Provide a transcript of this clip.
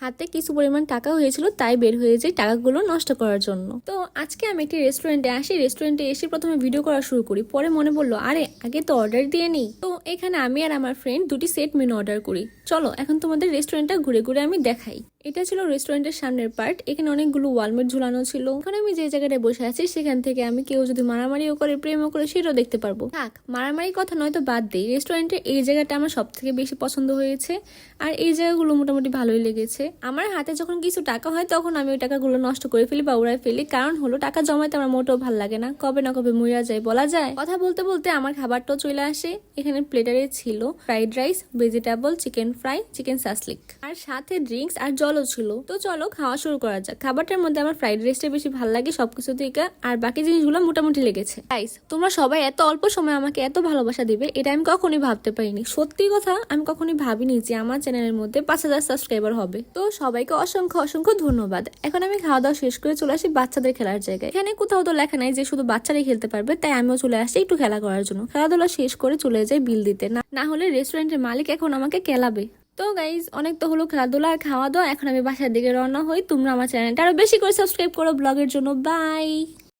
হাতে কিছু পরিমাণ টাকা হয়েছিল, তাই বের হয়ে যায় টাকাগুলো নষ্ট করার জন্য। তো আজকে আমি একটি রেস্টুরেন্টে আসি। রেস্টুরেন্টে এসে প্রথমে ভিডিও করা শুরু করি। পরে মনে পড়ল, আরে, আগে তো অর্ডার দিয়ে নিই। তো এখানে আমি আর আমার ফ্রেন্ড দুটি সেট মেনু অর্ডার করি। চলো, এখন তোমাদের রেস্টুরেন্টটা ঘুরে ঘুরে আমি দেখাই। এটা ছিল রেস্টুরেন্টের সামনের পার্ট এখানে অনেকগুলো ওয়ালমেট ঝুলানো ছিল। এখন আমি যে জায়গাটায় বসে আছি, সেখান থেকে আমি কেউ যদি মারামারিও করে, প্রেমও করে, সেটাও দেখতে পারব। থাক মারামারি কথা নয়তো বাদ দিই রেস্টুরেন্টের এই জায়গাটা আমার সব থেকে বেশি পছন্দ হয়েছে। আর এই জায়গাগুলো মোটামুটি ভালোই লেগেছে। আমার হাতে যখন কিছু টাকা হয়, তখন আমি ওই টাকাগুলো নষ্ট করে ফেলি বা উড়াই ফেলি। কারণ হলো, টাকা জমাইতে আমার মোটেও ভালো লাগে না। কবে না কবে মরিয়া যায়, বলা যায়। কথা বলতে বলতে আমার খাবারটাও চলে আসে। এখানে প্লেটারে ছিল fried rice vegetable chicken fry chicken shashlik আর সাথে ড্রিঙ্কস আর জলও ছিল। তো চলো খাওয়া শুরু করা যাক। খাবারটার মধ্যে আমার ফ্রাইড রাইসটা বেশি ভালো লাগে সবকিছু থেকে। আর বাকি জিনিসগুলো মোটামুটি লেগেছে। গাইস তোমরা সবাই এত অল্প সময় আমাকে এত ভালোবাসা দিবে, এটা আমি কখনোই ভাবতে পারিনি। সত্যি কথা, আমি কখনোই ভাবিনি যে আমার চ্যানেলের মধ্যে পাঁচ হাজার সাবস্ক্রাইবার হবে। তো সবাইকে অসংখ্য অসংখ্য ধন্যবাদ। এখন আমি খাওয়া দাওয়া শেষ করে চলে আসি বাচ্চাদের খেলার জায়গায়। এখানে কোথাও তো লেখা নাই যে শুধু বাচ্চারাই খেলতে পারবে, তাই আমিও চলে আসি একটু খেলা করার জন্য। খেলাধুলা শেষ করে চলে যাই বিল দিতে। না না হলে রেস্টুরেন্টের মালিক এখন আমাকে কেলাবে। তো গাইজ অনেক তো হলো খেলাধুলা আর খাওয়া দাওয়া। এখন আমি বাসার দিকে রওনা হই। তোমরা আমার চ্যানেলটা আরও বেশি করে সাবস্ক্রাইব করো। ব্লগের জন্য বাই